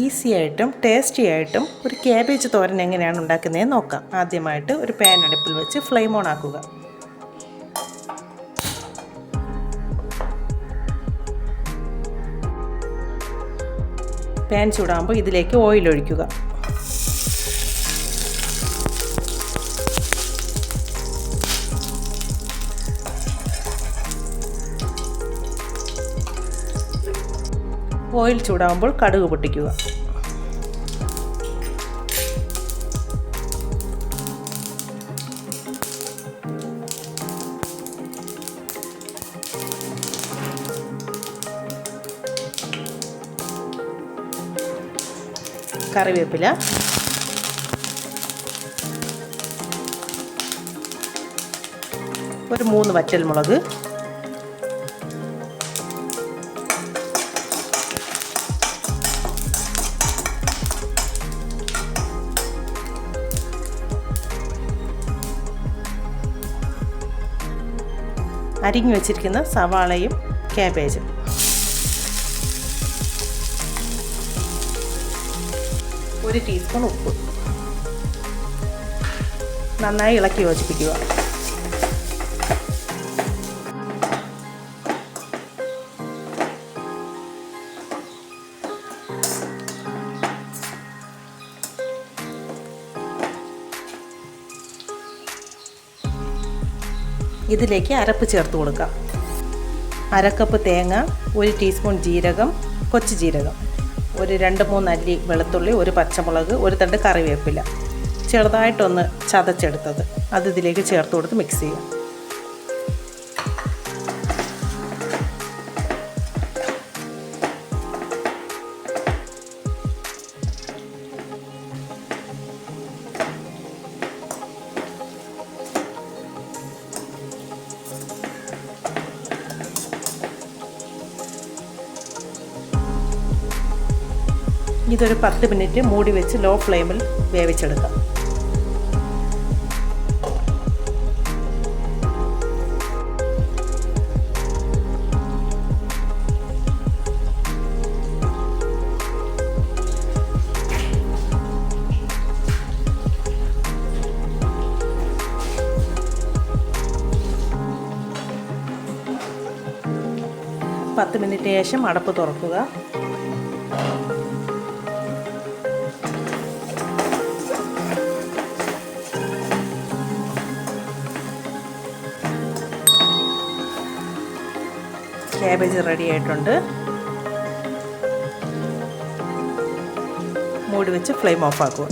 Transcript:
Easy ആയിട്ടും tasty ആയിട്ടും ഒരു ക്യാബേജ് തോരൻ എങ്ങനെയാണ് ഉണ്ടാക്കുന്നതെന്ന് നോക്കാം. ആദ്യമായിട്ട് ഒരു പാൻ അടുപ്പിൽ വെച്ച് ഫ്ലെയിം ഓൺ ആക്കുക. പാൻ ചൂടാകുമ്പോൾ ഇതിലേക്ക് ഓയിൽ ഒഴിക്കുക. ഓയിൽ ചൂടാകുമ്പോൾ കടുക് പൊട്ടിക്കുക. കറിവേപ്പില. ഒരു മൂന്ന് വറ്റൽമുളക്. അരിഞ്ഞു വെച്ചിരിക്കുന്ന സവാളയും ക്യാബേജും ഒരു ടീസ്പൂൺ ഉപ്പ്. നന്നായി ഇളക്കി യോജിപ്പിക്കുക. ഇതിലേക്ക് അരപ്പ് ചേർത്ത് കൊടുക്കാം. അരക്കപ്പ് തേങ്ങ ഒരു ടീസ്പൂൺ ജീരകം കൊച്ചു ജീരകം ഒരു രണ്ട് മൂന്ന് അല്ലി വെളുത്തുള്ളി ഒരു പച്ചമുളക് ഒരു തണ്ട് കറിവേപ്പില. ചെറുതായിട്ടൊന്ന് ചതച്ചെടുത്തത്. അത് ഇതിലേക്ക് ചേർത്ത് കൊടുത്ത് മിക്സ് ചെയ്യാം. ഇതൊരു പത്ത് മിനിറ്റ് മൂടി വെച്ച് ലോ ഫ്ലെയിമിൽ വേവിച്ചെടുക്കാം. പത്ത് മിനിറ്റ് ശേഷം അടപ്പ് തുറക്കുക. ക്യാബേജ് റെഡി ആയിട്ടുണ്ട്. മൂടി വെച്ച് ഫ്ലെയിം ഓഫ് ആക്കുക.